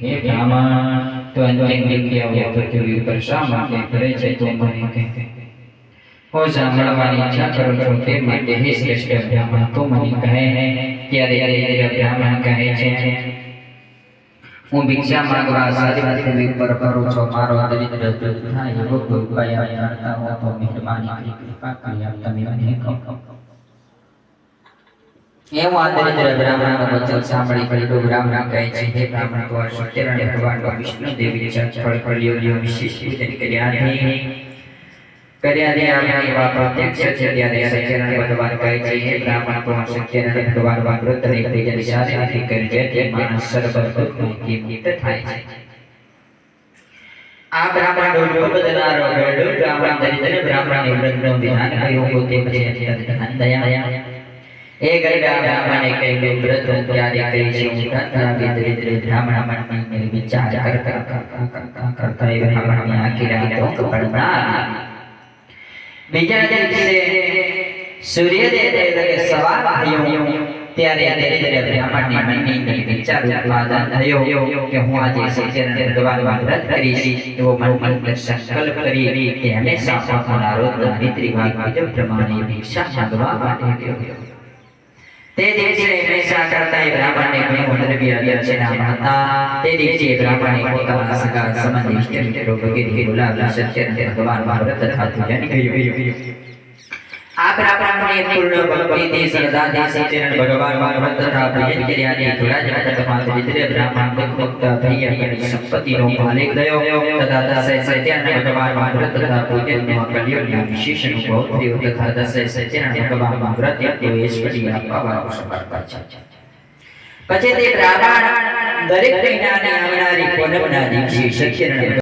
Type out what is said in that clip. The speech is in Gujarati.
હે બ્રાહ્મણ તો અંતિમ જગ્યાઓ પૃથ્વી ઉપર શા માટે કરે છે તો કૃપા ભગવાન કહે છે આ બ્રાહ્મણ એ ગરડા બ્રાહ્મણે કહ્યું, વ્રત હું ક્યારે કરીશ હું ધન દરિદ્ર બ્રાહ્મણ મનને વિચાર કરતા કરતા કરતા એ બ્રાહ્મણની આખી રાત ઊંઘ પણ બીજા દિવસે સૂર્યોદય થયો સવાર થયો, ત્યારે દરિદ્ર બ્રાહ્મણની મનની અંદર વિચાર ઉત્પાદન થયો કે હું આજે સત્યનારાયણ ભગવાનનું વ્રત કરીશ, એવો મનમાં સંકલ્પ કરી કે હંમેશા પોતાના રોજના રીત રિવાજ પ્રમાણે ભિક્ષા માંગવા માટે ગયો તે દિવસે હંમેશા કરતા બ્રાહ્મણને આવ્યા છે દક્ષિણા હતા તે દિવસે બ્રાહ્મણે પોતાના સગા સંબંધી ઇષ્ટ મિત્રો વગેરે બોલાવી સત્ય ભગવાનમાં વ્રત તથા પૂજન કર્યું આ બ્રાહ્મણને પૂર્ણ ભક્તિથી શ્રદ્ધાથી સત્યનારાયણ ભગવાનમાં વ્રત તથા પૂજન કર્યા અને થોડા જ વખતમાં બ્રાહ્મણ દુઃખમુક્ત થઈ આપણી સંપત્તિનો માલિક થયો તથા દસે સત્યનારાયણ ભગવાનમાં વ્રત તથા પૂજનનો કલ્યાણના વિશેષ અનુભવ થયો તથા દસે સત્યનારાયણ ભગવાનમાં વ્રત તેઓ ઈશ્વરી આપવા સમર્પણ છે પછી તે બ્રાહ્મણ દરેક મહિનાની આવનારી પૂનમના દિવસે સત્યનારાયણ